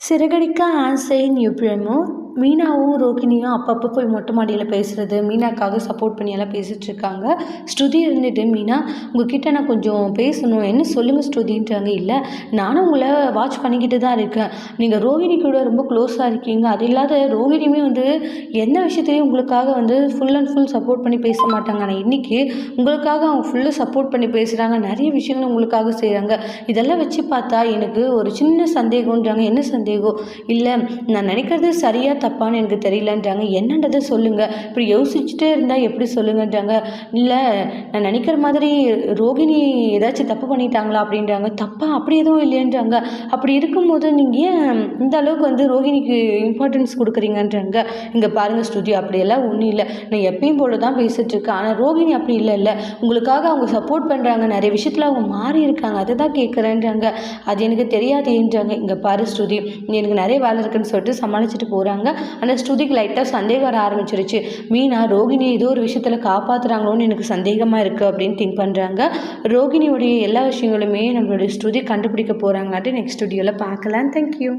சிறகடிக்க ஆசையின் யுப்ரமோ மீனாவும் ரோகிணியும் அப்பப்போ போய் மொட்டை மாடியில் பேசுகிறது மீனாக்காக சப்போர்ட் பண்ணி எல்லாம் பேசிகிட்ருக்காங்க ஸ்ருதி இருந்துட்டு மீனா உங்ககிட்ட நான் கொஞ்சம் பேசணும். என்ன சொல்லுங்கள் ஸ்ருதின்றாங்க. இல்லை நானும் உங்களை வாட்ச் பண்ணிக்கிட்டு தான் இருக்கேன். நீங்கள் ரோகிணி கூட ரொம்ப க்ளோஸாக இருக்கீங்க. அது இல்லாத ரோகிணியுமே வந்து எந்த விஷயத்தையும் உங்களுக்காக வந்து ஃபுல் அண்ட் ஃபுல் சப்போர்ட் பண்ணி பேச மாட்டாங்க. ஆனால் இன்றைக்கி உங்களுக்காக அவங்க ஃபுல்லாக சப்போர்ட் பண்ணி பேசுகிறாங்க நிறைய விஷயங்கள் உங்களுக்காக செய்கிறாங்க இதெல்லாம் வச்சு பார்த்தா எனக்கு ஒரு சின்ன சந்தேகம்ன்றாங்க. என்ன சந்தேகம்? இல்லை நான் நினைக்கிறது சரியாக தப்பான்னு எனக்கு தெரியலன்றாங்க. என்னன்றது சொல்லுங்கள் இப்படி யோசிச்சுட்டே இருந்தால் எப்படி சொல்லுங்கன்றாங்க. இல்லை நான் நினைக்கிற மாதிரி ரோகிணி ஏதாச்சும் தப்பு பண்ணிட்டாங்களா அப்படின்றாங்க. தப்பா? அப்படி எதுவும் இல்லைன்றாங்க அப்படி இருக்கும்போது நீங்கள் ஏன் இந்த அளவுக்கு வந்து ரோகிணிக்கு இம்பார்ட்டன்ஸ் கொடுக்குறீங்கன்றாங்க. இங்கே பாருங்கள் ஸ்டுடியோ அப்படியெல்லாம் ஒன்றும் இல்லை. நான் எப்பயும் போல தான் பேசிகிட்டு இருக்கேன். ஆனால் ரோகிணி அப்படி இல்லை இல்லை. உங்களுக்காக அவங்க சப்போர்ட் பண்ணுறாங்க நிறைய விஷயத்தில் அவங்க மாறி இருக்காங்க. அதை தான் கேட்குறேன்றாங்க அது எனக்கு தெரியாதுன்றாங்க. இங்கே பாரு ஸ்ருதி நீ எனக்கு நிறைய வேலை இருக்குன்னு சொல்லிட்டு சமாளிச்சுட்டு போகிறாங்க ஆனால் ஸ்ருதிக்கு லைட்டாக சந்தேகம் வர ஆரம்பிச்சிருச்சு. மீனா ரோகிணி ஏதோ ஒரு விஷயத்தில் காப்பாற்றுறாங்களோன்னு எனக்கு சந்தேகமாக இருக்குது அப்படின்னு திங்க் பண்ணுறாங்க ரோகிணியோடைய எல்லா விஷயங்களுமே நம்மளுடைய ஸ்ருதி கண்டுபிடிக்க போகிறாங்களாட்டு நெக்ஸ்ட் ஸ்டுடியோவில் பார்க்கலாம். தேங்க்யூ